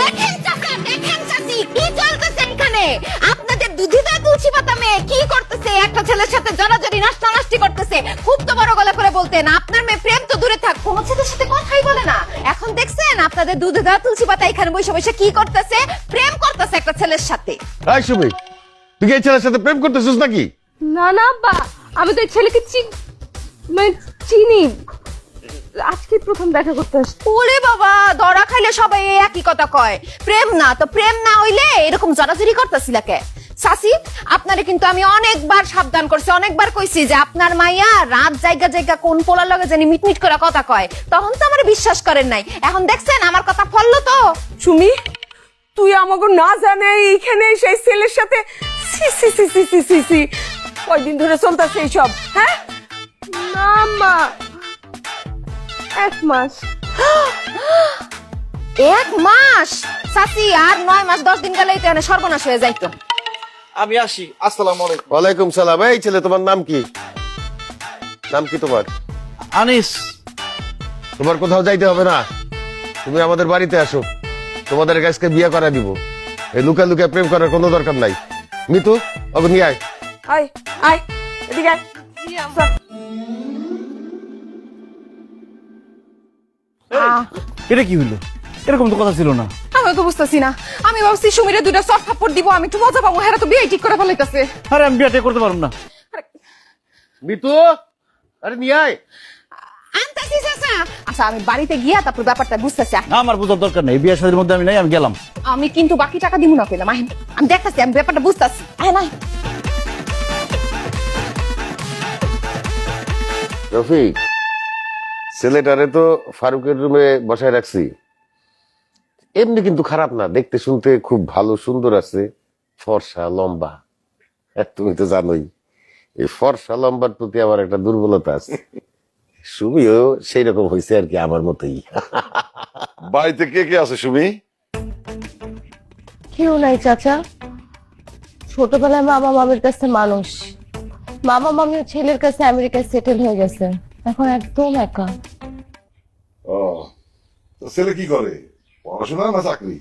দেখেন চাচা দেখেন চাচি কি চলতেছে এখানে? আপনাদের দুধিতা তুলসী পাতা মেয়ে কি করতেছে? একটা ছেলের সাথে জড়াজড়ি নাস্তা নাস্তি করতেছে। খুব তো বড় গলা করে বলতেন আপনার মেয়ে প্রেম তো দূরে থাক কোন ছেলের সাথে কথাই বলে না। এখন দেখছেন আপনাদের দুধিতা তুলসী পাতা এখানে বসে বসে কি করতেছে? প্রেম করতেছে একটা ছেলের সাথে। এই সুমি তুই কি এই ছেলের সাথে প্রেম করতেছিস নাকি? না না বা আমি তো এই ছেলেকে চিন মানে চিনি। আজকে প্রথম দেখা করতে আসছি। ওরে বাবা ধরা খাইলে সবাই এই একই কথা কয়। প্রেম না তো প্রেম না হইলে এরকম জড়াজড়ি করতেছিল কে? সাসি আপনারে কিন্তু আমি অনেকবার সাবধান করছি অনেকবার কইছি যে আপনার মাইয়া রাত জায়গা জায়গা কোন পোলার লগে জানি মিটমিট করে কথা কয়। তখন তো আমার বিশ্বাস করেন নাই। এখন দেখছেন আমার কথা ফললো তো? সুমি তুই আমাকে না জানে এইখানে সেই ছেলের সাথে সি সি সি সি সি সি কয়দিন ধরে চলতেছে এইসব হ্যাঁ? না মা। এক মাস। এক মাস? সাসি আর নয় মাস দশ দিন গেলেই তো এখানে সর্বনাশ হয়ে যাইতো। আমি আসি আসসালামু আলাইকুম। ওয়ালাইকুম সালাম। এই ছেলে তোমার নাম কি? নাম কি তোমার? আনিস। তোমার কোথাও যাইতে হবে না। তুমি আমাদের বাড়িতে আসো। তোমাদের কাছকে বিয়ে করা দিব। এই লুকা লুকা প্রেম করার কোনো দরকার নাই। মিতু নিয়ে আয়। আয় আয় এদিকে আয়। এটা কি হইল? এরকম তো কথা ছিল না। আমি তো বুঝতেছি না। আমি ভাবছি সুমিরে দুইটা সফট থাপ্পড় দিব আমি একটু মজা পাবো হেরা তো বিয়ে ঠিক করে ফেলাইতেছে। আরে আমি বিয়াটা করতে পারব না। মিতু আরে নিয়ে আয়। আনতাছি চাচা। আচ্ছা আমি বাড়িতে গিয়া তারপর ব্যাপারটা বুঝতেছি। আমার বোঝার দরকার নেই। বিয়ে শাদীর মধ্যে আমি নাই আমি গেলাম। আমি কিন্তু বাকি টাকা দিব না পেলাম আমি দেখতেছি আমি ব্যাপারটা বুঝতেছি। রফিক ছেলেটারে তো ফারুকের রুমে বসায় রাখছি। এমনি কিন্তু খারাপ না দেখতে শুনতে খুব ভালো সুন্দর আছে। ফর্সা লম্বা। তুমি তো জানোই এই ফর্সা লম্বার প্রতি আমার একটা দুর্বলতা আছে। সুমিও সেই রকম হয়েছে আর কি আমার মতোই। বাড়িতে কে কে আছে সুমি? কেউ নাই চাচা। ছোটবেলায় মামা মামির কাছে মানুষ। মামা মামি ছেলের কাছে আমেরিকায় সেটেল হয়ে গেছে। এখন একদম একা। ও তো ছেলে কি করে? পড়াশোনা না চাকরি?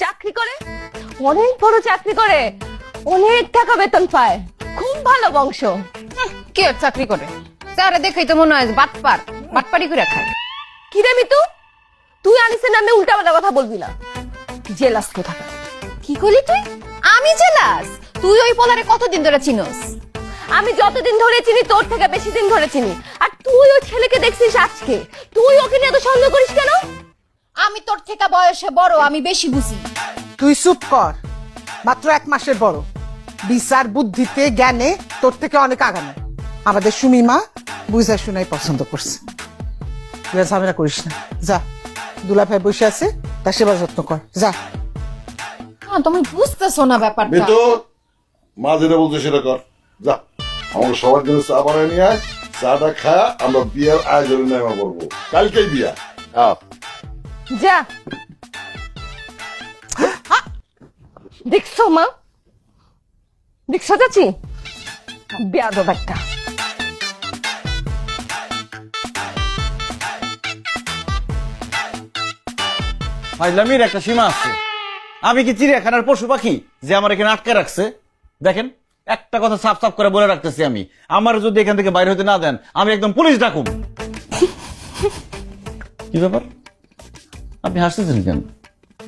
চাকরি করে? অনেক বড় চাকরি করে। অনেক টাকা বেতন পায়। খুব ভালো বংশ। কে ওর চাকরি করে? স্যারে দেখেই তো মনে হয় বাটপার। বাটপারি করে খায়। কি রে মিতু? তুই আনিসের নামে উল্টাপাল্টা কথা বলবি না। জেলাস কোথাকা কি করলি তুই? আমি জেলাস? তুই ওই পোলারে কতদিন ধরে চিনোস? আমি যতদিন ধরে চিনি তোর থেকে বেশি দিন ধরে চিনি। আর তুই ওই ছেলেকে দেখছিস আজকে? তুই ওকে নিয়ে এত সন্দেহ করিস কেন? আমি তোর থেকে বয়সে বড় আমি বেশি বুঝি। তুই চুপ কর। মাত্র এক মাসের বড়। বিচার বুদ্ধিতে জ্ঞানে তোর থেকে অনেক আগানো আমাদের সুমিমা বুঝা শুনাই পছন্দ করছে। তুই আর ঝামেলা করিস না। যা দুলাভাই বসে আছে তার সেবা যত্ন কর। যা। হ্যাঁ তুমি বুঝতেছো না ব্যাপারটা। মা যেটা বলছে সেটা কর। যা। আমাকে সবার জন্য চা বানায় নিয়ে আয়। চাটা খা আমরা বিয়ের আয়োজনে নেমা করব কালকেই বিয়া। যা। দেখছ মা? দেখছ চাচি? বেয়াদব একটা। ফাইলামির একটা সীমা আছে। আমি কি চিড়িয়াখানার পশু পাখি যে আমার এখানে আটকে রাখছে? দেখেন। একটা কথা সাফ সাফ করে বলে রাখতেছি আমি। আমার যদি এখান থেকে বাইরে হতে না দেন আমি একদম পুলিশ ডাকুম। কি ব্যাপার? আপনি হাসতেছেন কেন?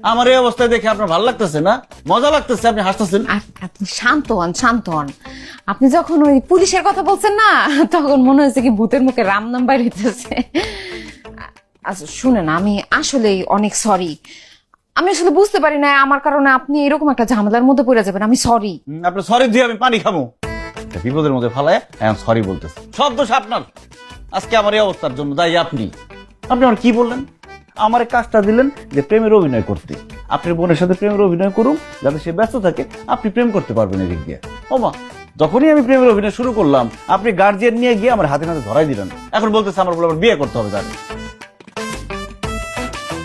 আমার এই অবস্থায় দেখে আপনার ভালো লাগতেছে না? মজা লাগতেছে আপনি হাসতেছেন? আপনি শান্ত হন শান্ত হন। আপনি যখন ওই পুলিশের কথা বলছেন না তখন মনে হয়েছে কি ভূতের মুখে রাম নাম বাইর হইতেছে। আচ্ছা শুনেন আমি আসলেই অনেক সরি আমি আসলে বুঝতে পারি না আমার কারণে আপনি এরকম একটা ঝামেলার মধ্যে পড়ে যাবেন। আমি সরি আপনার সরি দিয়ে আমি পানি খাব। একটা বিপদের মধ্যে ফালায় সরি বলতেছে। সব দোষ আপনার। আজকে আমার এই অবস্থার জন্য দায়ী আপনি। আপনি আমার কি বললেন? আমার কাজটা দিলেন যে প্রেমের অভিনয় করতে। আপনি বোনের সাথে প্রেমের অভিনয় করুন, যাতে সে ব্যস্ত থাকে, আপনি প্রেম করতে পারবেন এদিক দিয়ে। ও মা, যখনই আমি প্রেমের অভিনয় শুরু করলাম, আপনি গার্জিয়ান নিয়ে গিয়ে আমার হাতে নাতে ধরাই দিলেন। এখন বলতেছে আমার বলে আবার বিয়ে করতে হবে তাহলে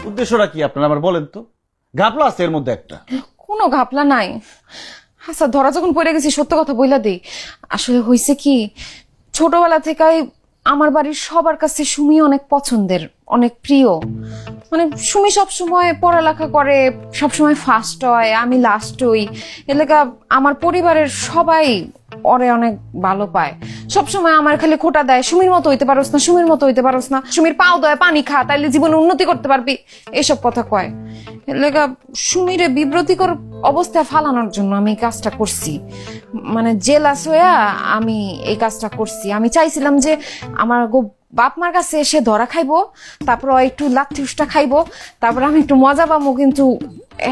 উদ্দেশ্যটা কি আপনার আমার বলেন তো? ঘাপলা আছে এর মধ্যে একটা। কোনো ঘাপলা নাই। আচ্ছা ধরা যখন পড়ে গেছি, সত্য কথা বইলা দেই। আসলে হয়েছে কি, ছোটবেলা থেকে আমার বাড়ির সবার কাছে সুমি অনেক পছন্দের, অনেক প্রিয়। মানে সুমি সবসময় পড়ালেখা করে, সবসময় ফার্স্ট হয়, আমি লাস্ট হই। এলাকা আমার পরিবারের সবাই ওরে অনেক ভালো পায়। সবসময় আমার খালি খোটা দেয়, সুমির মতো হইতে পারোস না, সুমির মতো হইতে পারোস না। সুমির পাও দেয়, পানি খা, তাইলে জীবনে উন্নতি করতে পারবি। এসব কথা কয়। এলাকা সুমিরে বিব্রতিকর অবস্থায় ফালানোর জন্য আমি এই কাজটা করছি। মানে জেলাস হইয়া আমি এই কাজটা করছি। আমি চাইছিলাম যে আমার বাপ মার কাছে এসে ধরা খাইবো, তারপর একটু লাথি উষ্টা খাইবো, তারপর আমি একটু মজা পাবো, কিন্তু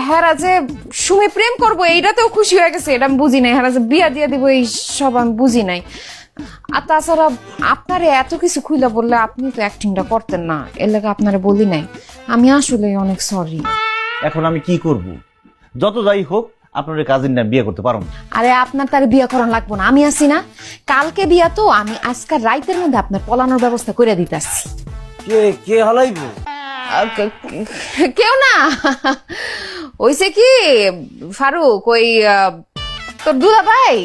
হেরা যে সুমি প্রেম করব, এইটাতেও খুশি হয়ে গেছে। এটা আমি বুঝি নাই, হেরা যে বিয়া দিয়ে দিব, এই সব আমি বুঝি নাই। আর তাছাড়া আপনারে এত কিছু খুইলা বললে আপনি তো অ্যাক্টিংটা করতেন না। এর লাগে আপনারে বলি নাই। আমি আসলে অনেক সরি এখন আমি কি করব? যত যাই হোক আপনার কাজিন না বিয়ে করতে পারো না। আরে আপনার তার বিয়ে করান লাগবো না। আমি আছি না। কালকে বিয়া তো আমি আজকাল রাইতের মধ্যে আপনার পলানোর ব্যবস্থা করে দিতেছি কে কে হলাইবো? কেউ না। ওইসে কি? ফারুক ওই আহ, তোর দুলা ভাই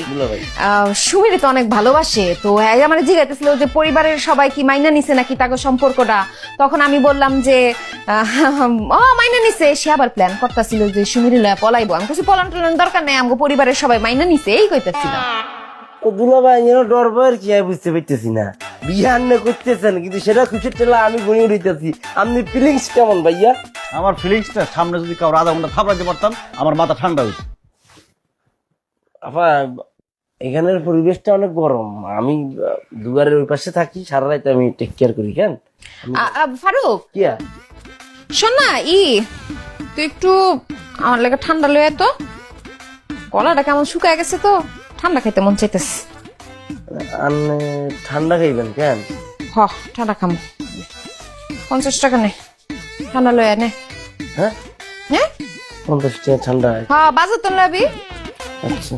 সুমিরে তো অনেক ভালোবাসে। তো আমার জিজ্ঞাসা যে পরিবারের সবাই কি মাইনা নিছে নাকি তাকে সম্পর্কটা? তখন আমি বললাম যে ও মাইনা নিছে সে আবার প্ল্যান করতেছিল যে সুমিরে লয়া পলাইবো। আমি কিছু পলান টলান দরকার নেই আমাকে পরিবারের সবাই মাইনা নিছে এই কইতাছিলাম ও দুলাভাই যেন ডর ভয়ের কি বুঝতে পারতেছি না। বিয়ে আন্নে করতেছেন কিন্তু সেটা খুশির টেলা আমি গুনি উড়িতেছি। আপনি ফিলিংস কেমন ভাইয়া? আমার ফিলিংসটা সামনে যদি কারও আধা ঘণ্টা থাপড়াতে পারতাম আমার মাথা ঠান্ডা হইতো। আপা এখানের পরিবেশটা অনেক গরম। আমি আহ, দুয়ারের ওই পাশে থাকি সারা রাত আমি টেক কেয়ার করি কেন আ, ফারুক? কি শোন না ই তুই একটু আমার লাগে ঠান্ডা লয়ে তো। গলাটা কেমন শুকায় গেছে তো ঠান্ডা খাইতে মন চাইতেছে। আন্নে ঠান্ডা খাইবেন কেন? হ ঠান্ডা খাম। পঞ্চাশ টাকা নে ঠান্ডা লয়ে নে। হ্যাঁ? হ্যাঁ? পঞ্চাশ টাকা ঠান্ডা। হয় হ্যাঁ বাজার তো লাবি আচ্ছা